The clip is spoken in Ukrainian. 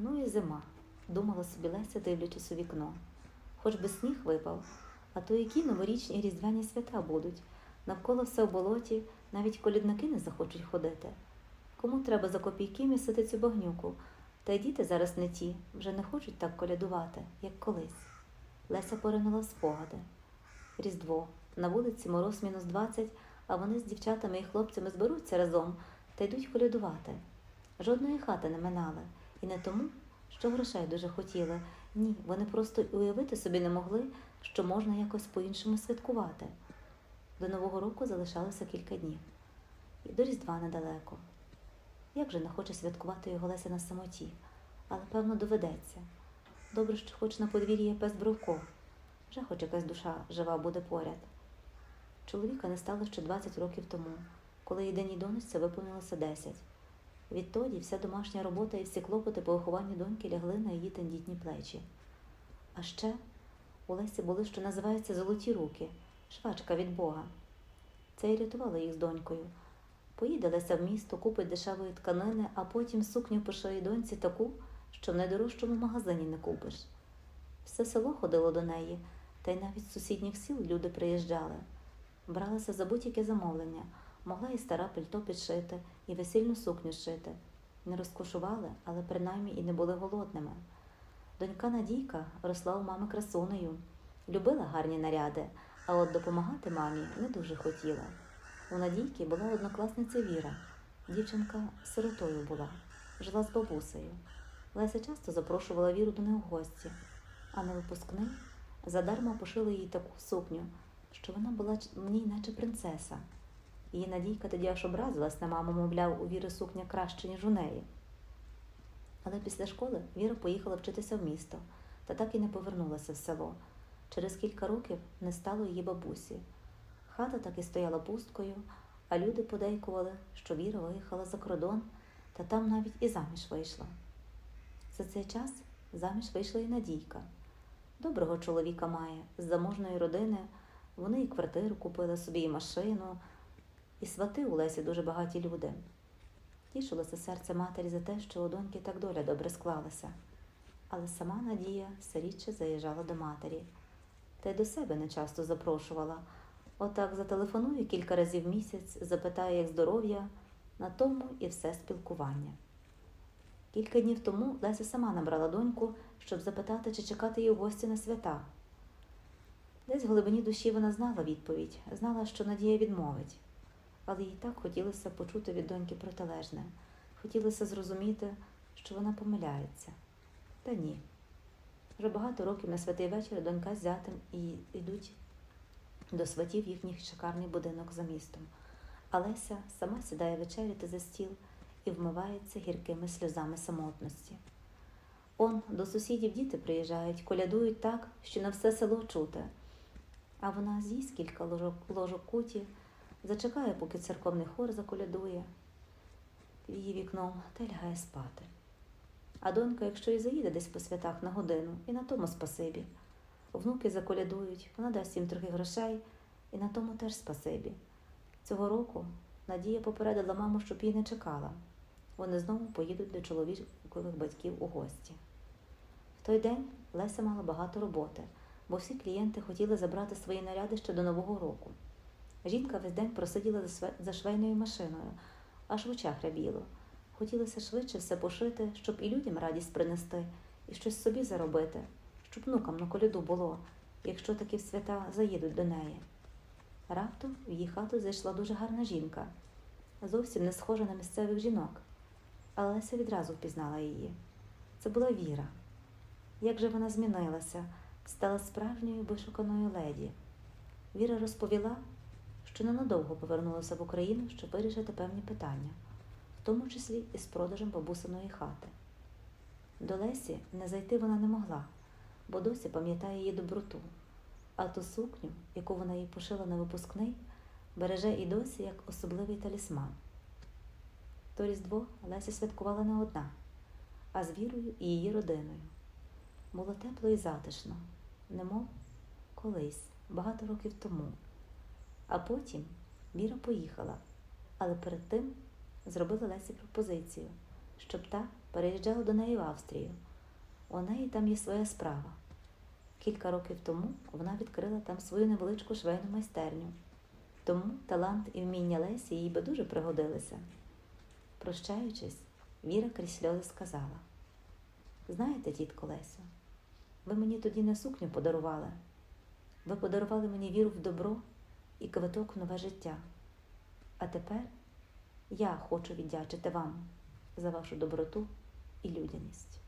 Ну і зима, думала собі Леся, дивлячись у вікно. Хоч би сніг випав, а то які новорічні і різдвяні свята будуть. Навколо все в болоті, навіть колідники не захочуть ходити. Кому треба за копійки місити цю багнюку? Та й діти зараз не ті, вже не хочуть так колядувати, як колись. Леся поринула спогади. Різдво. На вулиці мороз мінус 20, а вони з дівчатами і хлопцями зберуться разом та йдуть колядувати. Жодної хати не минали, і не тому, що грошей дуже хотіли. Ні, вони просто уявити собі не могли, що можна якось по-іншому святкувати. До Нового року залишалося кілька днів, і до Різдва недалеко. Як же не хоче святкувати його Леся на самоті, але певно доведеться. Добре, що хоч на подвір'ї є пес Бровко, вже хоч якась душа жива буде поряд. Чоловіка не стало ще 20 років тому, коли єдиній донечці виповнилося 10. Відтоді вся домашня робота і всі клопоти по вихованню доньки лягли на її тендітні плечі. А ще у Лесі були, що називається золоті руки, швачка від Бога. Це і рятувало їх з донькою. Поїде Леся в місто, купить дешевої тканини, а потім сукню пошиє доньці таку, що в найдорожчому магазині не купиш. Все село ходило до неї, та й навіть з сусідніх сіл люди приїжджали. Бралася за будь-яке замовлення, могла і стара пальто підшити, і весільну сукню шити. Не розкошували, але принаймні і не були голодними. Донька Надійка росла у мами красунею, любила гарні наряди, а от допомагати мамі не дуже хотіла. У Надійки була однокласниця Віра. Дівчинка сиротою була, жила з бабусею. Леся часто запрошувала Віру до неї в гості, а на випускний задарма пошили їй таку сукню, що вона була в ній наче принцеса. Її Надійка тоді аж образилась на маму, мовляв, у Віри сукня краще, ніж у неї. Але після школи Віра поїхала вчитися в місто та так і не повернулася в село. Через кілька років не стало її бабусі. Хата так і стояла пусткою, а люди подейкували, що Віра виїхала за кордон та там навіть і заміж вийшла. За цей час заміж вийшла і Надійка. Доброго чоловіка має, з заможної родини. Вони і квартиру купили собі, і машину, і свати у Лесі дуже багаті люди. Тішилося серце матері за те, що у доньки так доля добре склалася. Але сама Надія все рідше заїжджала до матері, та й до себе не часто запрошувала. Отак зателефонує кілька разів в місяць, запитає, як здоров'я, на тому і все спілкування. Кілька днів тому Леся сама набрала доньку, щоб запитати, чи чекати її в гості на свята. Десь в глибині душі вона знала відповідь, знала, що Надія відмовить. Але їй так хотілося почути від доньки протилежне, хотілося зрозуміти, що вона помиляється. Та ні. Вже багато років на святий вечір донька з зятем і йдуть до сватів їхній шикарний будинок за містом. А Леся сама сідає вечеряти за стіл і вмивається гіркими сльозами самотності. Он до сусідів діти приїжджають, колядують так, що на все село чути. А вона з'їсть кілька ложок, ложок куті, зачекає, поки церковний хор заколядує її вікном та лягає спати. А донька, якщо і заїде десь по святах на годину, і на тому спасибі. Внуки заколядують, вона дасть їм трохи грошей, і на тому теж спасибі. Цього року Надія попередила маму, щоб її не чекала. Вони знову поїдуть до чоловікових батьків у гості. В той день Леся мала багато роботи, бо всі клієнти хотіли забрати свої наряди ще до Нового року. Жінка весь день просиділа за швейною машиною, аж в очах рябіло. Хотілося швидше все пошити, щоб і людям радість принести, і щось собі заробити, щоб внукам на коляду було, якщо таки в свята заїдуть до неї. Раптом в її хату зайшла дуже гарна жінка, зовсім не схожа на місцевих жінок. Але Леся відразу впізнала її. Це була Віра. Як же вона змінилася, стала справжньою вишуканою леді. Віра розповіла, що ненадовго повернулася в Україну, щоб вирішити певні питання, в тому числі і з продажем бабусиної хати. До Лесі не зайти вона не могла, бо досі пам'ятає її доброту, а ту сукню, яку вона їй пошила на випускний, береже і досі як особливий талісман. То Різдво Леся святкувала не одна, а з Вірою і її родиною. Було тепло і затишно, немов колись, багато років тому. А потім Віра поїхала, але перед тим зробила Лесі пропозицію, щоб та переїжджала до неї в Австрію. У неї там є своя справа. Кілька років тому вона відкрила там свою невеличку швейну майстерню. Тому талант і вміння Лесі їй би дуже пригодилися. Прощаючись, Віра крізь сльози сказала: Знаєте, тітко Лесю, ви мені тоді не сукню подарували. Ви подарували мені віру в добро і квиток в нове життя. А тепер я хочу віддячити вам за вашу доброту і людяність.